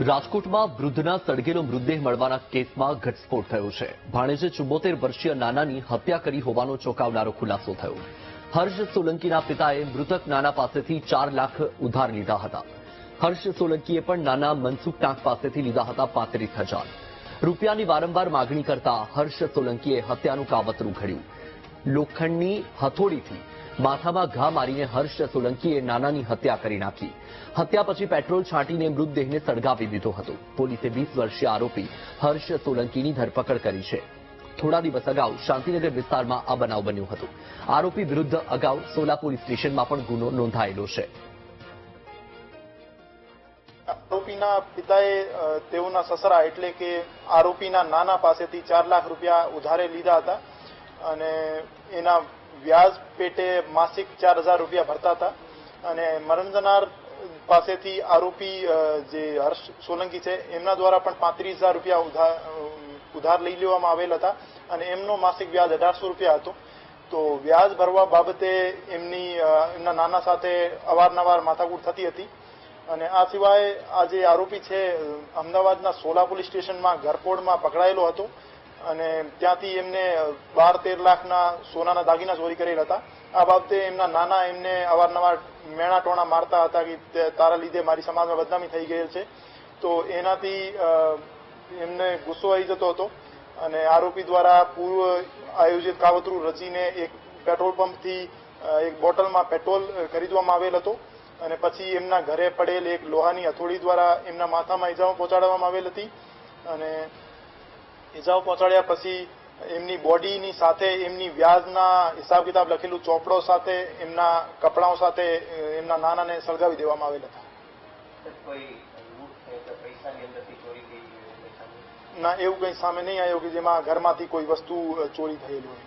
રાજકોટમાં વૃદ્ધના સળગેલો મૃતદેહ મળવાના કેસમાં ઘટસ્ફોટ થયો છે. ભાણેજે ચુમ્બોતેર વર્ષીય નાનાની હત્યા કરી હોવાનો ચોંકાવનારો ખુલાસો થયો. હર્ષ સોલંકીના પિતાએ મૃતક નાના પાસેથી ચાર લાખ ઉધાર લીધા હતા. હર્ષ સોલંકીએ પણ નાના મનસુખ ટાંક પાસેથી લીધા હતા પાંત્રીસ હજાર. રૂપિયાની વારંવાર માગણી કરતા હર્ષ સોલંકીએ હત્યાનું કાવતરું ઘડ્યું. લોખંડની હથોડીથી માથામાં ઘા મારીને હર્ષ સોલંકીએ નાનાની હત્યા કરી નાખી. હત્યા પછી પેટ્રોલ છાંટીને મૃતદેહને સળગાવી દીધો હતો. પોલીસે વીસ વર્ષીય આરોપી હર્ષ સોલંકીની ધરપકડ કરી છે. થોડા દિવસ અગાઉ શાંતિનગર વિસ્તારમાં આ બનાવ બન્યો હતો. આરોપી વિરુદ્ધ અગાઉ સોલા પોલીસ સ્ટેશનમાં પણ ગુનો નોંધાયેલો છે. આરોપીના પિતાએ તેઓના સસરા એટલે કે આરોપીના નાના પાસેથી ચાર લાખ રૂપિયા ઉધારે લીધા હતા અને એના વ્યાજ પેટે માસિક ચાર હજાર રૂપિયા ભરતા હતા. અને મરણ જનાર પાસેથી આરોપી જે હર્ષ સોલંકી છે, એમના દ્વારા પણ પાંત્રીસ હજાર રૂપિયા ઉધાર ઉધાર લઈ લેવામાં આવેલ હતા અને એમનો માસિક વ્યાજ અઢારસો રૂપિયા હતો. તો વ્યાજ ભરવા બાબતે એમની એમના નાના સાથે અવારનવાર માથાકૂટ થતી હતી. અને આ સિવાય આ જે આરોપી છે અમદાવાદના સોલા પોલીસ સ્ટેશનમાં ઘરપોડમાં પકડાયેલો હતો. અને ત્યાંથી એમને બાર તેર લાખના સોનાના દાગીના ચોરી કરેલ હતા. આ બાબતે એમના નાના એમને અવારનવાર મેણા ટોણા મારતા હતા કે તારા લીધે મારી સમાજમાં બદનામી થઈ ગયેલ છે. તો એનાથી એમને ગુસ્સો આવી જતો હતો અને આરોપી દ્વારા પૂર્વ આયોજિત કાવતરું રચીને એક પેટ્રોલ પંપથી એક બોટલમાં પેટ્રોલ ખરીદવામાં આવેલ હતો અને પછી એમના ઘરે પડેલ એક લોહાની હથોડી દ્વારા એમના માથામાં ઇજાઓ પહોંચાડવામાં આવેલ હતી અને ઈજાઓ પહોંચાડ્યા પછી એમની બોડીની સાથે એમની વ્યાજના હિસાબ કિતાબ લખેલું ચોપડો સાથે એમના કપડાઓ સાથે એમના નાનાને સળગાવી દેવામાં આવેલ હતા? ના એવું કંઈ સામે નહીં આવ્યું કે જેમાં ઘરમાંથી કોઈ વસ્તુ ચોરી થયેલી હોય